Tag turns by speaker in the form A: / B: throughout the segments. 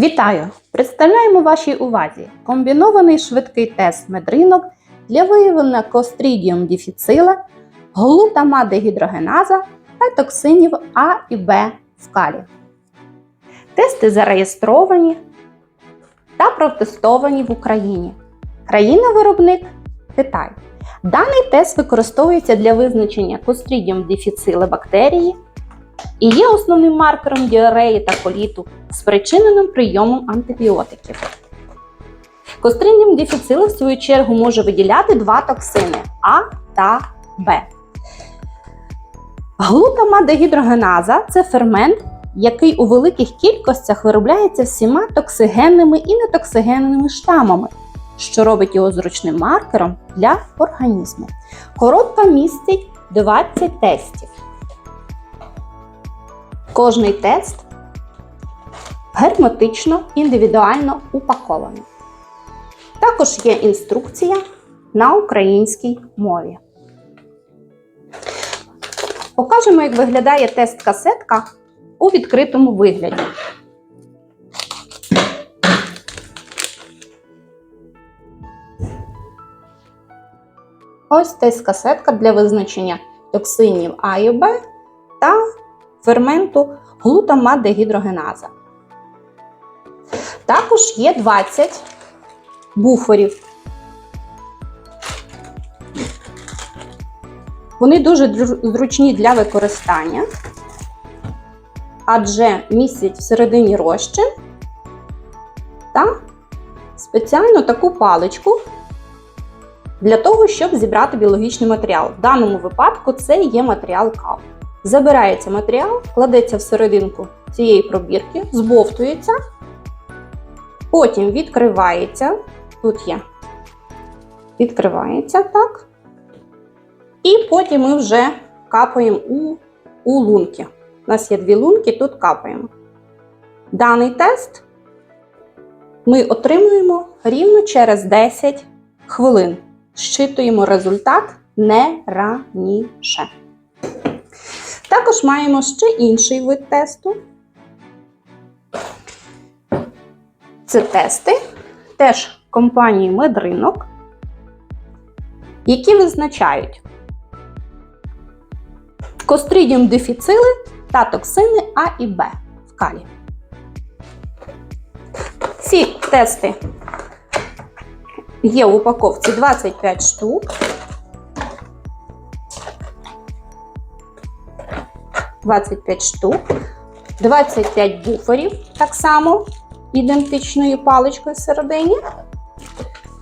A: Вітаю! Представляємо вашій увазі комбінований швидкий тест медринок для виявлення Clostridium difficile, глутаматдегідрогеназа та токсинів А і Б в калі. Тести зареєстровані та протестовані в Україні. Країна-виробник Китай. Даний тест використовується для визначення Clostridium difficile бактерії і є основним маркером діареї та коліту, спричиненим прийомом антибіотиків. Clostridium difficile, в свою чергу, може виділяти два токсини А та Б. Глутаматдегідрогеназа – це фермент, який у великих кількостях виробляється всіма токсигенними і нетоксигенними штамами, що робить його зручним маркером для організму. Коробка містить 20 тестів. Кожний тест герметично індивідуально упакований. Також є інструкція на українській мові. Покажемо, як виглядає тест-касетка у відкритому вигляді. Ось тест-касетка для визначення токсинів А і Б та ферменту глутаматдегідрогеназа. Також є 20 буферів. Вони дуже зручні для використання, адже містять всередині розчин та спеціально таку паличку для того, щоб зібрати біологічний матеріал. В даному випадку це є матеріал кал. Забирається матеріал, кладеться всерединку цієї пробірки, збовтується, потім відкривається. Тут є. Відкривається так. І потім ми вже капаємо у, у лунки. У нас є дві лунки, тут капаємо. Даний тест ми отримуємо рівно через 10 хвилин. Щитуємо результат не раніше. Також маємо ще інший вид тесту. Це тести теж компанії Медринок, які визначають Clostridium difficile та токсини А і Б в калі. Ці тести є в упаковці 25 штук. 25 штук, 25 буферів, так само ідентичною паличкою всередині,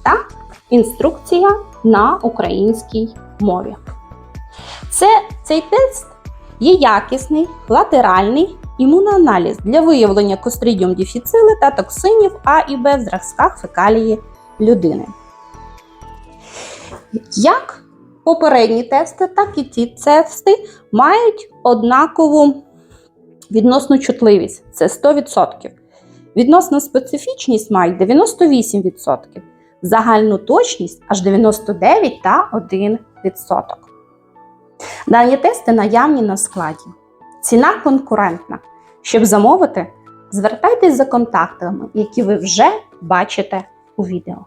A: та інструкція на українській мові. Це, Цей тест є якісний, латеральний імуноаналіз для виявлення Clostridium difficile та токсинів А і Б в зразках фекалії людини. Як попередні тести, так і ці тести мають однакову відносну чутливість це 100%. Відносна специфічність мають 98%, загальну точність аж 99 та 1%. Дані тести наявні на складі. Ціна конкурентна. Щоб замовити, звертайтесь за контактами, які ви вже бачите у відео.